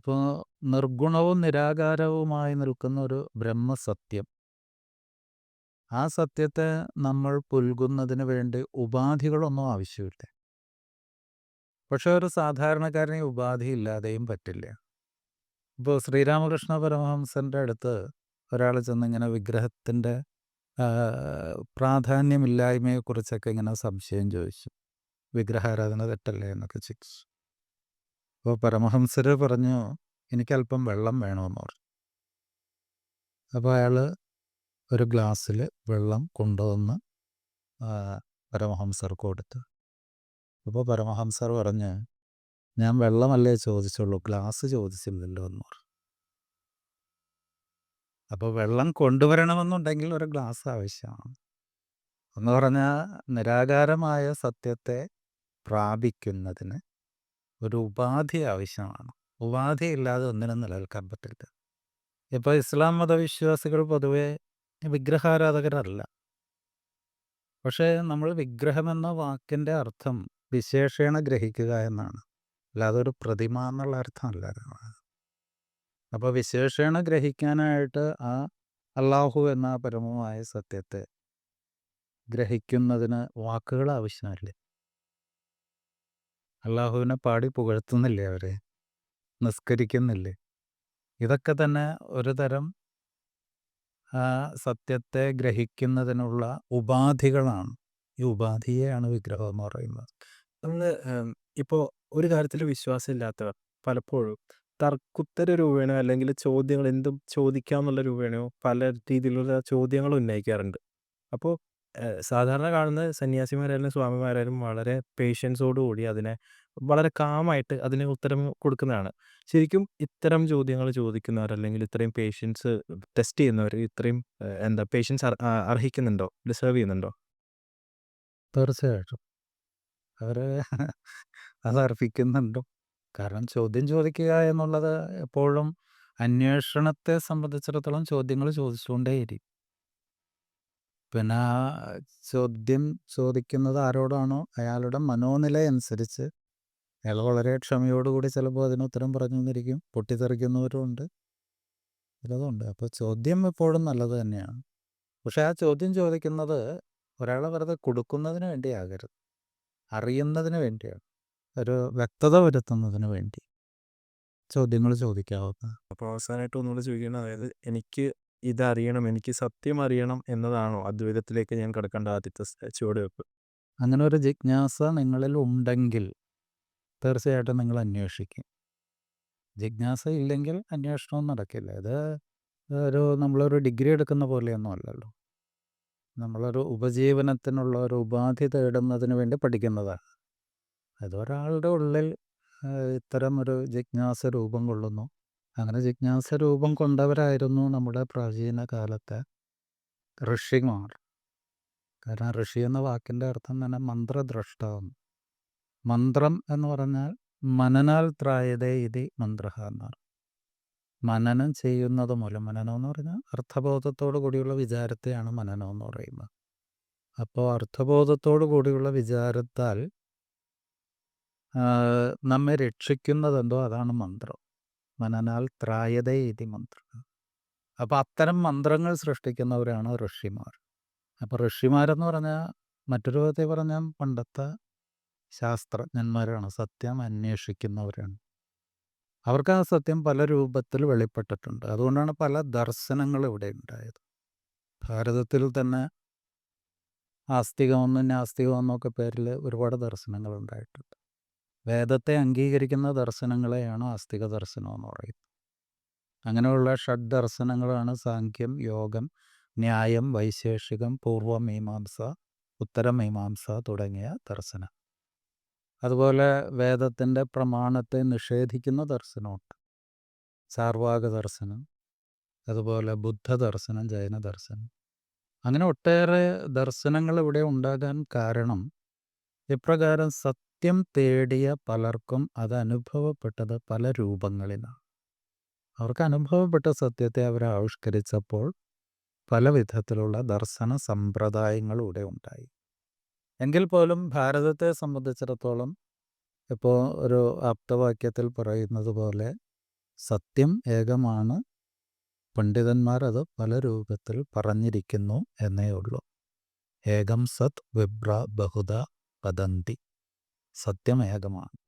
അപ്പോൾ നിർഗുണവും നിരാകാരവുമായി നിൽക്കുന്ന ഒരു ബ്രഹ്മസത്യം. ആ സത്യത്തെ നമ്മൾ പുൽകുന്നതിന് വേണ്ടി ഉപാധികളൊന്നും ആവശ്യമില്ല. പക്ഷെ ഒരു സാധാരണക്കാരന് ഉപാധി ഇല്ലാതെയും പറ്റില്ല. ഇപ്പോൾ ശ്രീരാമകൃഷ്ണ പരമഹംസന്റെ അടുത്ത് ഒരാൾ ചെന്ന് ഇങ്ങനെ വിഗ്രഹത്തിന്റെ പ്രാധാന്യമില്ലായ്മയെക്കുറിച്ചൊക്കെ ഇങ്ങനെ സംശയം ചോദിച്ചു. വിഗ്രഹാരാധന തെറ്റല്ലേ എന്നൊക്കെ ചോദിച്ചു. അപ്പോൾ പരമഹംസർ പറഞ്ഞു എനിക്കല്പം വെള്ളം വേണമെന്ന് പറഞ്ഞു. അപ്പോൾ അയാൾ ഒരു ഗ്ലാസ്സിൽ വെള്ളം കൊണ്ടുവന്ന് പരമഹംസർ കൊടുത്തു. അപ്പോൾ പരമഹംസർ പറഞ്ഞ് ഞാൻ വെള്ളമല്ലേ ചോദിച്ചുള്ളൂ ഗ്ലാസ് ചോദിച്ചില്ലല്ലോ എന്ന് പറഞ്ഞു. അപ്പോൾ വെള്ളം കൊണ്ടുവരണമെന്നുണ്ടെങ്കിൽ ഒരു ഗ്ലാസ് ആവശ്യമാണ്. എന്ന് പറഞ്ഞാൽ നിരാകാരമായ സത്യത്തെ പ്രാപിക്കുന്നതിന് ഒരു ഉപാധി ആവശ്യമാണ്. ഉപാധി ഇല്ലാതെ ഒന്നിനും നിലനിൽക്കാൻ പറ്റില്ല ഇപ്പോൾ ഇസ്ലാം മതവിശ്വാസികൾ പൊതുവെ വിഗ്രഹാരാധകരല്ല. പക്ഷേ നമ്മൾ വിഗ്രഹം എന്ന വാക്കിന്റെ അർത്ഥം വിശേഷേണ ഗ്രഹിക്കുക എന്നാണ്. അല്ലാതെ ഒരു പ്രതിമ എന്നുള്ള അർത്ഥമല്ല അപ്പോൾ വിശേഷേണ ഗ്രഹിക്കാനായിട്ട് ആ അള്ളാഹു എന്ന പരമമായ സത്യത്തെ ഗ്രഹിക്കുന്നതിന് വാക്കുകൾ ആവശ്യമില്ല അള്ളാഹുവിനെ പാടി പുകഴ്ത്തുന്നില്ലേ അവർ നിസ്കരിക്കുന്നില്ലേ? ഇതൊക്കെ തന്നെ ഒരു തരം സത്യത്തെ ഗ്രഹിക്കുന്നതിനുള്ള ഉപാധികളാണ്. ഈ ഉപാധിയെയാണ് വിഗ്രഹം എന്ന് പറയുന്നത്. നമ്മൾ ഇപ്പോൾ ഒരു കാര്യത്തിൽ വിശ്വാസമില്ലാത്തവർ പലപ്പോഴും തർക്കുത്തര രൂപേണോ അല്ലെങ്കിൽ ചോദ്യങ്ങൾ എന്തും ചോദിക്കാമെന്നുള്ള രൂപേണയോ പല രീതിയിലുള്ള ചോദ്യങ്ങൾ ഉന്നയിക്കാറുണ്ട്. അപ്പോൾ സാധാരണ കാണുന്ന സന്യാസിമാരായാലും സ്വാമിമാരായാലും വളരെ പേഷ്യൻസോടുകൂടി അതിനെ വളരെ കാമായിട്ട് അതിന് ഉത്തരം കൊടുക്കുന്നതാണ്. ശരിക്കും ഇത്തരം ചോദ്യങ്ങൾ ചോദിക്കുന്നവർ അല്ലെങ്കിൽ ഇത്രയും പേഷ്യൻസ് ടെസ്റ്റ് ചെയ്യുന്നവർ ഇത്രയും എന്താ പേഷ്യൻസ് അർഹിക്കുന്നുണ്ടോ? ഡിസേർവ് ചെയ്യുന്നുണ്ടോ? തീർച്ചയായിട്ടും. അവർ അത് അർപ്പിക്കുന്നുണ്ടോ കാരണം ചോദ്യം ചോദിക്കുക എന്നുള്ളത് എപ്പോഴും അന്വേഷണത്തെ സംബന്ധിച്ചിടത്തോളം ചോദ്യങ്ങൾ ചോദിച്ചുകൊണ്ടേയിരിക്കും. പിന്നെ ചോദ്യം ചോദിക്കുന്നത് ആരോടാണോ? അയാളുടെ മനോനില അനുസരിച്ച് അയാൾ വളരെ ക്ഷമയോടുകൂടി ചിലപ്പോൾ അതിന് ഉത്തരം പറഞ്ഞു തന്നിരിക്കും പൊട്ടിത്തെറിക്കുന്നവരുമുണ്ട് ചിലതുണ്ട്. അപ്പോൾ ചോദ്യം എപ്പോഴും നല്ലത് തന്നെയാണ്. പക്ഷേ ആ ചോദ്യം ചോദിക്കുന്നത് ഒരാളെ വെറുതെ കൊടുക്കുന്നതിന് വേണ്ടിയാകരുത്. അറിയുന്നതിന് വേണ്ടിയാണ്. ഒരു വ്യക്തത വരുത്തുന്നതിന് വേണ്ടി. ചോദ്യങ്ങൾ ചോദിക്കാവുന്ന. അപ്പോൾ അവസാനമായിട്ട് ഒന്നുകൂടെ ചോദിക്കുന്നത് അതായത് എനിക്ക് ഇതറിയണം എനിക്ക് സത്യം അറിയണം എന്നതാണോ അദ്വൈതത്തിലേക്ക് ഞാൻ കിടക്കേണ്ട ആദ്യത്തെ ചുവടുവെപ്പ് അങ്ങനെ ഒരു ജിജ്ഞാസ നിങ്ങളിൽ ഉണ്ടെങ്കിൽ തീർച്ചയായിട്ടും നിങ്ങൾ അന്വേഷിക്കും. ജിജ്ഞാസ ഇല്ലെങ്കിൽ അന്വേഷണം നടക്കില്ല. ഇത് ഒരു നമ്മളൊരു ഡിഗ്രി എടുക്കുന്ന പോലെയൊന്നും അല്ലല്ലോ. നമ്മളൊരു ഉപജീവനത്തിനുള്ള ഒരു ഉപാധി തേടുന്നതിന് വേണ്ടി പഠിക്കുന്നതാണ്. അതൊരാളുടെ ഉള്ളിൽ ഇത്തരം ഒരു ജിജ്ഞാസ രൂപം കൊള്ളുന്നു. അങ്ങനെ ജിജ്ഞാസ രൂപം കൊണ്ടവരായിരുന്നു നമ്മുടെ പ്രാചീന കാലത്തെ ഋഷിമാർ. കാരണം ഋഷി എന്ന വാക്കിന്റെ അർത്ഥം തന്നെ മന്ത്രദ്രഷ്ടാവ്. മന്ത്രം എന്ന് പറഞ്ഞാൽ മനനാൽ ത്രായതേ ഇതി മന്ത്ര എന്നാണ്. മനനം ചെയ്യുന്നത് മൂലം മനനം എന്ന് പറഞ്ഞാൽ അർത്ഥബോധത്തോടു കൂടിയുള്ള വിചാരത്തെയാണ് മനനം എന്ന് പറയുന്നത്. അപ്പോൾ അർത്ഥബോധത്തോടു കൂടിയുള്ള വിചാരത്താൽ നമ്മെ രക്ഷിക്കുന്നതെന്തോ അതാണ് മന്ത്രം. മനനാൽ ത്രായതേ ഇതി മന്ത്ര. അപ്പോൾ അത്തരം മന്ത്രങ്ങൾ സൃഷ്ടിക്കുന്നവരാണ് ഋഷിമാർ. അപ്പോൾ ഋഷിമാരെന്ന് പറഞ്ഞാൽ മറ്റൊരു വിധത്തിൽ പറഞ്ഞാൽ പണ്ടത്തെ ശാസ്ത്രജ്ഞന്മാരാണ് സത്യം അന്വേഷിക്കുന്നവരാണ്. അവർക്ക് ആ സത്യം പല രൂപത്തിൽ വെളിപ്പെട്ടിട്ടുണ്ട്. അതുകൊണ്ടാണ് പല ദർശനങ്ങൾ ഇവിടെ ഉണ്ടായത്. ഭാരതത്തിൽ തന്നെ ആസ്തികമെന്നും നാസ്തികമെന്നൊക്കെ പേരിൽ ഒരുപാട് ദർശനങ്ങൾ ഉണ്ടായിട്ടുണ്ട്. വേദത്തെ അംഗീകരിക്കുന്ന ദർശനങ്ങളെയാണ് ആസ്തിക ദർശനം എന്ന് പറയുന്നത്? അങ്ങനെയുള്ള ഷഡ് ദർശനങ്ങളാണ് സാഖ്യം യോഗം ന്യായം വൈശേഷികം പൂർവമീമാംസ ഉത്തരമീമാംസ തുടങ്ങിയ ദർശനം. അതുപോലെ വേദത്തിന്റെ പ്രമാണത്തെ നിഷേധിക്കുന്ന ദർശനമുണ്ട്. സാർവാക ദർശനം അതുപോലെ ബുദ്ധ ദർശനം ജൈന ദർശനം. അങ്ങനെ ഒട്ടേറെ ദർശനങ്ങൾ ഇവിടെ ഉണ്ടാകാൻ കാരണം ഇപ്രകാരം സത്യം തേടിയ പലർക്കും അത് അനുഭവപ്പെട്ടത് പല രൂപങ്ങളിലാണ്. അവർക്ക് അനുഭവപ്പെട്ട സത്യത്തെ അവർ ആവിഷ്കരിച്ചപ്പോൾ പല വിധത്തിലുള്ള ദർശന സമ്പ്രദായങ്ങളൂടെ ഉണ്ടായി. എങ്കിൽ പോലും ഭാരതത്തെ സംബന്ധിച്ചിടത്തോളം ഇപ്പോൾ ഒരു ആപ്തവാക്യത്തിൽ പറയുന്നത് പോലെ സത്യം ഏകമാണ്. പണ്ഡിതന്മാർ അത് പല രൂപത്തിൽ പറഞ്ഞിരിക്കുന്നു എന്നേ ഉള്ളൂ. ഏകം സത് വിബ്ര ബഹുദ വദന്തി സത്യം ഏകമാണ്